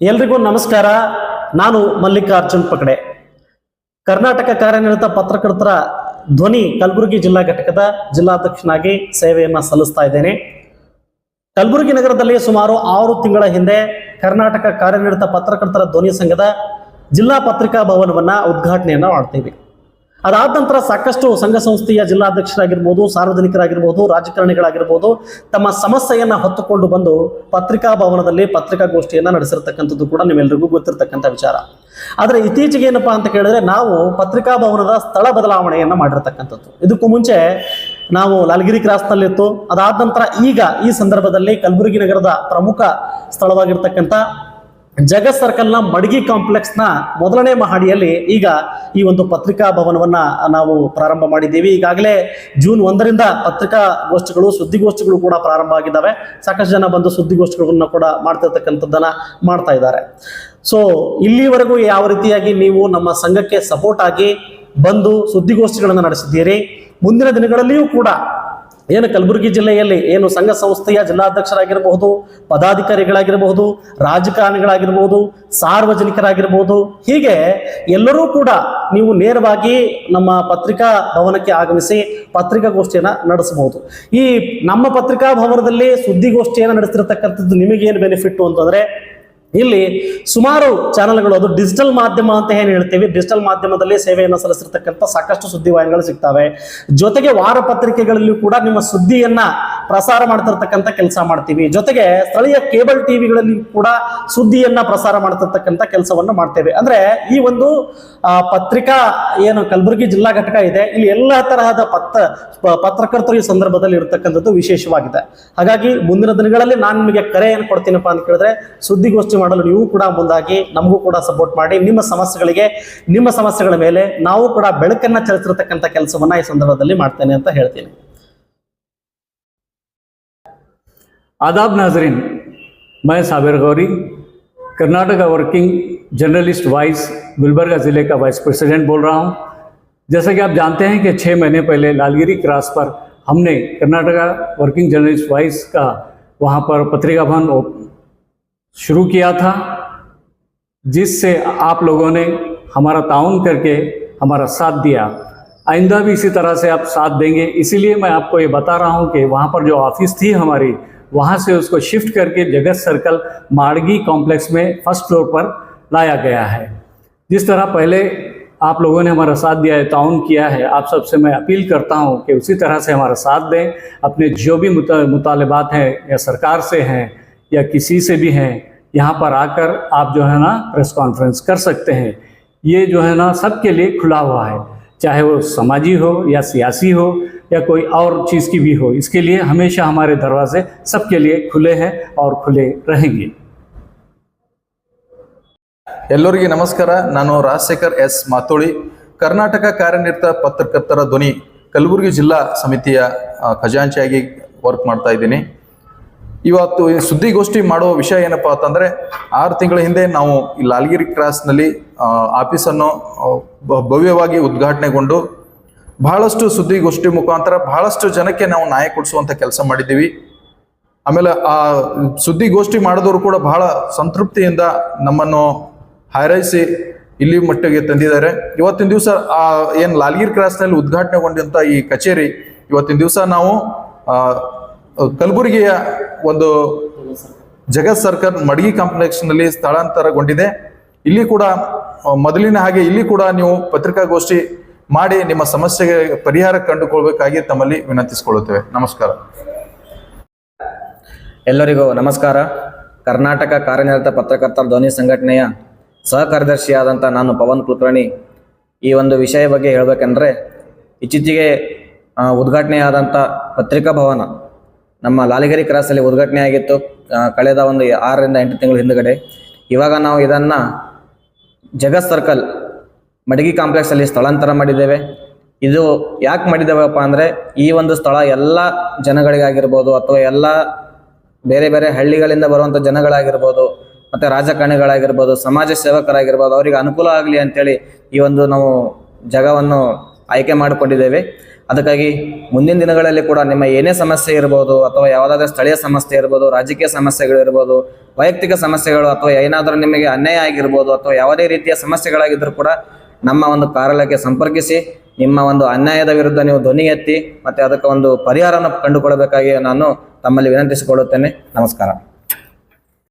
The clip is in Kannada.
ಎಲ್ರಿಗೂ ನಮಸ್ಕಾರ. ನಾನು ಮಲ್ಲಿಕಾರ್ಜುನ್ ಪಕಡೆ. ಕರ್ನಾಟಕ ಕಾರ್ಯನಿರತ ಪತ್ರಕರ್ತರ ಧ್ವನಿ ಕಲಬುರಗಿ ಜಿಲ್ಲಾ ಘಟಕದ ಜಿಲ್ಲಾಧ್ಯಕ್ಷನಾಗಿ ಸೇವೆಯನ್ನು ಸಲ್ಲಿಸ್ತಾ ಇದ್ದೇನೆ. ಕಲಬುರಗಿ ನಗರದಲ್ಲಿ ಸುಮಾರು ಆರು ತಿಂಗಳ ಹಿಂದೆ ಕರ್ನಾಟಕ ಕಾರ್ಯನಿರತ ಪತ್ರಕರ್ತರ ಧ್ವನಿ ಸಂಘದ ಜಿಲ್ಲಾ ಪತ್ರಿಕಾ ಭವನವನ್ನ ಉದ್ಘಾಟನೆಯನ್ನ ಮಾಡ್ತೀವಿ. ಅದಾದ ನಂತರ ಸಾಕಷ್ಟು ಸಂಘ ಸಂಸ್ಥೆಯ ಜಿಲ್ಲಾಧ್ಯಕ್ಷರಾಗಿರ್ಬೋದು, ಸಾರ್ವಜನಿಕರಾಗಿರ್ಬೋದು, ರಾಜಕಾರಣಿಗಳಾಗಿರ್ಬೋದು ತಮ್ಮ ಸಮಸ್ಯೆಯನ್ನು ಹೊತ್ತುಕೊಂಡು ಬಂದು ಪತ್ರಿಕಾ ಭವನದಲ್ಲಿ ಪತ್ರಿಕಾಗೋಷ್ಠಿಯನ್ನ ನಡೆಸಿರ್ತಕ್ಕಂಥದ್ದು ಕೂಡ ನಿಮ್ಮೆಲ್ಲರಿಗೂ ಗೊತ್ತಿರತಕ್ಕಂಥ ವಿಚಾರ. ಆದರೆ ಇತ್ತೀಚೆಗೆ ಏನಪ್ಪಾ ಅಂತ ಕೇಳಿದ್ರೆ ನಾವು ಪತ್ರಿಕಾ ಭವನದ ಸ್ಥಳ ಬದಲಾವಣೆಯನ್ನ ಮಾಡಿರ್ತಕ್ಕಂಥದ್ದು. ಇದಕ್ಕೂ ಮುಂಚೆ ನಾವು ಲಾಲ್ಗಿರಿ ಕ್ರಾಸ್ನಲ್ಲಿತ್ತು. ಅದಾದ ನಂತರ ಈಗ ಈ ಸಂದರ್ಭದಲ್ಲಿ ಕಲಬುರಗಿ ನಗರದ ಪ್ರಮುಖ ಸ್ಥಳವಾಗಿರ್ತಕ್ಕಂಥ ಜಗತ್ ಸರ್ಕಲ್ನ ಮಡಗಿ ಕಾಂಪ್ಲೆಕ್ಸ್ನ ಮೊದಲನೇ ಮಹಡಿಯಲ್ಲಿ ಈಗ ಈ ಒಂದು ಪತ್ರಿಕಾ ಭವನವನ್ನ ನಾವು ಪ್ರಾರಂಭ ಮಾಡಿದ್ದೀವಿ. ಈಗಾಗಲೇ ಜೂನ್ ಒಂದರಿಂದ ಪತ್ರಿಕಾಗೋಷ್ಠಿಗಳು ಸುದ್ದಿಗೋಷ್ಠಿಗಳು ಕೂಡ ಪ್ರಾರಂಭ ಆಗಿದ್ದಾವೆ. ಸಾಕಷ್ಟು ಜನ ಬಂದು ಸುದ್ದಿಗೋಷ್ಠಿಗಳನ್ನು ಕೂಡ ಮಾಡ್ತಿರ್ತಕ್ಕಂಥದ್ದನ್ನ ಮಾಡ್ತಾ ಇದ್ದಾರೆ. ಸೊ ಇಲ್ಲಿವರೆಗೂ ಯಾವ ರೀತಿಯಾಗಿ ನೀವು ನಮ್ಮ ಸಂಘಕ್ಕೆ ಸಪೋರ್ಟ್ ಆಗಿ ಬಂದು ಸುದ್ದಿಗೋಷ್ಠಿಗಳನ್ನು ನಡೆಸಿದ್ದೀರಿ? ಮುಂದಿನ ದಿನಗಳಲ್ಲಿಯೂ ಕೂಡ ಏನು ಕಲಬುರಗಿ ಜಿಲ್ಲೆಯಲ್ಲಿ ಏನು ಸಂಘ ಸಂಸ್ಥೆಯ ಜಿಲ್ಲಾಧ್ಯಕ್ಷರಾಗಿರಬಹುದು, ಪದಾಧಿಕಾರಿಗಳಾಗಿರಬಹುದು, ರಾಜಕಾರಣಿಗಳಾಗಿರಬಹುದು, ಸಾರ್ವಜನಿಕರಾಗಿರಬಹುದು, ಹೀಗೆ ಎಲ್ಲರೂ ಕೂಡ ನೀವು ನೇರವಾಗಿ ನಮ್ಮ ಪತ್ರಿಕಾ ಭವನಕ್ಕೆ ಆಗಮಿಸಿ ಪತ್ರಿಕಾಗೋಷ್ಠಿಯನ್ನು ನಡೆಸಬಹುದು. ಈ ನಮ್ಮ ಪತ್ರಿಕಾ ಭವನದಲ್ಲಿ ಸುದ್ದಿಗೋಷ್ಠಿಯನ್ನು ನಡೆಸಿರ್ತಕ್ಕಂಥದ್ದು ನಿಮಗೇನು ಬೆನಿಫಿಟ್ಟು ಅಂತಂದ್ರೆ ಇಲ್ಲಿ ಸುಮಾರು ಚಾನೆಲ್ಗಳು ಅದು ಡಿಜಿಟಲ್ ಮಾಧ್ಯಮ ಅಂತ ಏನು ಹೇಳ್ತೀವಿ? ಡಿಜಿಟಲ್ ಮಾಧ್ಯಮದಲ್ಲಿ ಸೇವೆಯನ್ನು ಸಲ್ಲಿಸಿರ್ತಕ್ಕಂಥ ಸಾಕಷ್ಟು ಸುದ್ದಿವಾಹಿನಿಗಳು ಸಿಗ್ತವೆ. ಜೊತೆಗೆ ವಾರ ಪತ್ರಿಕೆಗಳಲ್ಲಿಯೂ ಕೂಡ ನಿಮ್ಮ ಸುದ್ದಿಯನ್ನ ಪ್ರಸಾರ ಮಾಡ್ತಿರ್ತಕ್ಕಂಥ ಕೆಲಸ ಮಾಡ್ತೀವಿ. ಜೊತೆಗೆ ಸ್ಥಳೀಯ ಕೇಬಲ್ ಟಿವಿಗಳಲ್ಲಿ ಕೂಡ ಸುದ್ದಿಯನ್ನ ಪ್ರಸಾರ ಮಾಡ್ತಿರ್ತಕ್ಕಂಥ ಕೆಲಸವನ್ನು ಮಾಡ್ತೇವೆ. ಅಂದ್ರೆ ಈ ಒಂದು ಪತ್ರಿಕಾ ಏನು ಕಲಬುರಗಿ ಜಿಲ್ಲಾ ಘಟಕ ಇದೆ. ಇಲ್ಲಿ ಎಲ್ಲ ತರಹದ ಪತ್ರ ಪತ್ರಕರ್ತರು ಈ ಸಂದರ್ಭದಲ್ಲಿ ಇರತಕ್ಕಂಥದ್ದು ವಿಶೇಷವಾಗಿದೆ. ಹಾಗಾಗಿ ಮುಂದಿನ ದಿನಗಳಲ್ಲಿ ನಾನು ನಿಮಗೆ ಕರೆ ಏನು ಕೊಡ್ತೀನಪ್ಪ ಅಂತ ಕೇಳಿದ್ರೆ ಸುದ್ದಿಗೋಷ್ಠಿ ಮಾಡಲು ನೀವು ಕೂಡ ಮುಂದಾಗಿ ನಮಗೂ ಕೂಡ ಸಪೋರ್ಟ್ ಮಾಡಿ. ನಿಮ್ಮ ಸಮಸ್ಯೆಗಳಿಗೆ, ನಿಮ್ಮ ಸಮಸ್ಯೆಗಳ ಮೇಲೆ ನಾವು ಕೂಡ ಬೆಳಕನ್ನ ಚಲಿಸಿರತಕ್ಕಂಥ ಕೆಲಸವನ್ನ ಈ ಸಂದರ್ಭದಲ್ಲಿ ಮಾಡ್ತೇನೆ ಅಂತ ಹೇಳ್ತೀನಿ. आदाब नाजरीन, मैं Sabir Gauri, Karnataka working journalist voice, Gulbarga ज़िले का वाइस प्रेसिडेंट बोल रहा हूँ। जैसा कि आप जानते हैं कि छः महीने पहले लालगिरी क्रॉस पर हमने कर्नाटका वर्किंग जर्नलिस्ट वाइस का वहाँ पर पत्रिका भवन शुरू किया था, जिससे आप लोगों ने हमारा ताउन करके हमारा साथ दिया। आइंदा भी इसी तरह से आप साथ देंगे, इसीलिए मैं आपको ये बता रहा हूँ कि वहाँ पर जो ऑफ़िस थी हमारी वहाँ से उसको शिफ्ट करके जगत सर्कल माड़गी कॉम्प्लेक्स में फ़र्स्ट फ्लोर पर लाया गया है। जिस तरह पहले आप लोगों ने हमारा साथ दिया है ताउन किया है, आप सबसे मैं अपील करता हूँ कि उसी तरह से हमारा साथ दें। अपने जो भी मुतालबात हैं, या सरकार से हैं, या किसी से भी हैं, यहाँ पर आकर आप जो है ना प्रेस कॉन्फ्रेंस कर सकते हैं। ये जो है ना सबके लिए खुला हुआ है। चाहे वो समाजी हो या सियासी हो या कोई और चीज़ की भी हो इसके लिए हमेशा हमारे दरवाजे सबके लिए खुले हैं और खुले रहेंगे ಎಲ್ಲರಿಗೆ ನಮಸ್ಕಾರ ನಾನು ರಾಜಶೇಖರ್ ಎಸ್ ಮಾತೋಳಿ ಕರ್ನಾಟಕ ಕಾರ್ಯನಿರತ ಪತ್ರಕರ್ತರ ಧ್ವನಿ ಕಲಬುರಗಿ ಜಿಲ್ಲಾ ಸಮಿತಿಯ ಆ, ಖಜಾಂಚಿಯಾಗಿ ವರ್ಕ್ ಮಾಡ್ತಾ ಇದ್ದೀನಿ ಇವತ್ತು ಸುದ್ದಿಗೋಷ್ಠಿ ಮಾಡುವ ವಿಷಯ ಏನಪ್ಪ ಅಂತಂದ್ರೆ ಆರು ತಿಂಗಳ ಹಿಂದೆ ನಾವು ಈ ಲಾಲ್ಗಿರಿ ಕ್ರಾಸ್ನಲ್ಲಿ ಆಫೀಸನ್ನು ಭವ್ಯವಾಗಿ ಉದ್ಘಾಟನೆಗೊಂಡು ಬಹಳಷ್ಟು ಸುದ್ದಿಗೋಷ್ಠಿ ಮುಖಾಂತರ ಬಹಳಷ್ಟು ಜನಕ್ಕೆ ನಾವು ನ್ಯಾಯ ಕೊಡಿಸುವಂತ ಕೆಲಸ ಮಾಡಿದ್ದೀವಿ. ಆಮೇಲೆ ಆ ಸುದ್ದಿಗೋಷ್ಠಿ ಮಾಡಿದವರು ಕೂಡ ಬಹಳ ಸಂತೃಪ್ತಿಯಿಂದ ನಮ್ಮನ್ನು ಹಾರೈಸಿ ಇಲ್ಲಿ ಮಟ್ಟಿಗೆ ತಂದಿದ್ದಾರೆ. ಇವತ್ತಿನ ದಿವಸ, ಆ, ಏನು ಲಾಲ್ಗಿರ್ ಕ್ರಾಸ್ನಲ್ಲಿ ಉದ್ಘಾಟನೆಗೊಂಡಂತ ಈ ಕಚೇರಿ ಇವತ್ತಿನ ದಿವಸ ನಾವು ಕಲಬುರಗಿಯ ಒಂದು ಜಗತ್ ಸರ್ಕಲ್ ಮಡಗಿ ಕಾಂಪ್ಲೆಕ್ಸ್ನಲ್ಲಿ ಸ್ಥಳಾಂತರಗೊಂಡಿದೆ. ಇಲ್ಲಿ ಕೂಡ ಮೊದಲಿನ ಹಾಗೆ ಇಲ್ಲಿ ಕೂಡ ನೀವು ಪತ್ರಿಕಾಗೋಷ್ಠಿ ಮಾಡಿ ನಿಮ್ಮ ಸಮಸ್ಯೆಗೆ ಪರಿಹಾರ ಕಂಡುಕೊಳ್ಬೇಕಾಗಿ ತಮ್ಮಲ್ಲಿ ವಿನಂತಿಸಿಕೊಳ್ಳುತ್ತೇವೆ. ನಮಸ್ಕಾರ. ಎಲ್ಲರಿಗೂ ನಮಸ್ಕಾರ. ಕರ್ನಾಟಕ ಕಾರ್ಯನಿರತ ಪತ್ರಕರ್ತರ ಧ್ವನಿ ಸಂಘಟನೆಯ ಸಹ ಕಾರ್ಯದರ್ಶಿಯಾದಂಥ ನಾನು ಪವನ್ ಕುಲಕರ್ಣಿ. ಈ ಒಂದು ವಿಷಯ ಬಗ್ಗೆ ಹೇಳಬೇಕಂದ್ರೆ, ಇತ್ತೀಚೆಗೆ ಉದ್ಘಾಟನೆಯಾದಂಥ ಪತ್ರಿಕಾ ಭವನ ನಮ್ಮ ಲಾಲಿಗರಿ ಕ್ರಾಸಲ್ಲಿ ಉದ್ಘಾಟನೆ ಆಗಿತ್ತು ಕಳೆದ ಒಂದು ಆರರಿಂದ ಎಂಟು ತಿಂಗಳ ಹಿಂದುಗಡೆ. ಇವಾಗ ನಾವು ಇದನ್ನು ಜಗತ್ ಸರ್ಕಲ್ ಮಡಗಿ ಕಾಂಪ್ಲೆಕ್ಸಲ್ಲಿ ಸ್ಥಳಾಂತರ ಮಾಡಿದ್ದೇವೆ. ಇದು ಯಾಕೆ ಮಾಡಿದ್ದೇವಪ್ಪ ಅಂದರೆ, ಈ ಒಂದು ಸ್ಥಳ ಎಲ್ಲ ಜನಗಳಿಗಾಗಿರ್ಬೋದು ಅಥವಾ ಎಲ್ಲ ಬೇರೆ ಬೇರೆ ಹಳ್ಳಿಗಳಿಂದ ಬರುವಂಥ ಜನಗಳಾಗಿರ್ಬೋದು, ಮತ್ತು ರಾಜಕಾರಣಿಗಳಾಗಿರ್ಬೋದು, ಸಮಾಜ ಸೇವಕರಾಗಿರ್ಬೋದು, ಅವರಿಗೆ ಅನುಕೂಲ ಆಗಲಿ ಅಂತೇಳಿ ಈ ಒಂದು ನಾವು ಜಾಗವನ್ನು ಆಯ್ಕೆ ಮಾಡಿಕೊಂಡಿದ್ದೇವೆ. ಅದಕ್ಕಾಗಿ ಮುಂದಿನ ದಿನಗಳಲ್ಲಿ ಕೂಡ ನಿಮ್ಮ ಏನೇ ಸಮಸ್ಯೆ ಇರ್ಬೋದು ಅಥವಾ ಯಾವುದಾದ್ರೂ ಸ್ಥಳೀಯ ಸಮಸ್ಯೆ ಇರ್ಬೋದು, ರಾಜಕೀಯ ಸಮಸ್ಯೆಗಳು ಇರ್ಬೋದು, ವೈಯಕ್ತಿಕ ಸಮಸ್ಯೆಗಳು ಅಥವಾ ಏನಾದರೂ ನಿಮಗೆ ಅನ್ಯಾಯ ಆಗಿರ್ಬೋದು ಅಥವಾ ಯಾವುದೇ ರೀತಿಯ ಸಮಸ್ಯೆಗಳಾಗಿದ್ದರೂ ಕೂಡ ನಮ್ಮ ಒಂದು ಕಾರ್ಯಾಲಯಕ್ಕೆ ಸಂಪರ್ಕಿಸಿ, ನಿಮ್ಮ ಒಂದು ಅನ್ಯಾಯದ ವಿರುದ್ಧ ನೀವು ಧ್ವನಿ ಎತ್ತಿ ಮತ್ತು ಅದಕ್ಕೆ ಒಂದು ಪರಿಹಾರವನ್ನು ಕಂಡುಕೊಳ್ಳಬೇಕಾಗಿ ನಾನು ತಮ್ಮಲ್ಲಿ ವಿನಂತಿಸಿಕೊಳ್ಳುತ್ತೇನೆ. ನಮಸ್ಕಾರ.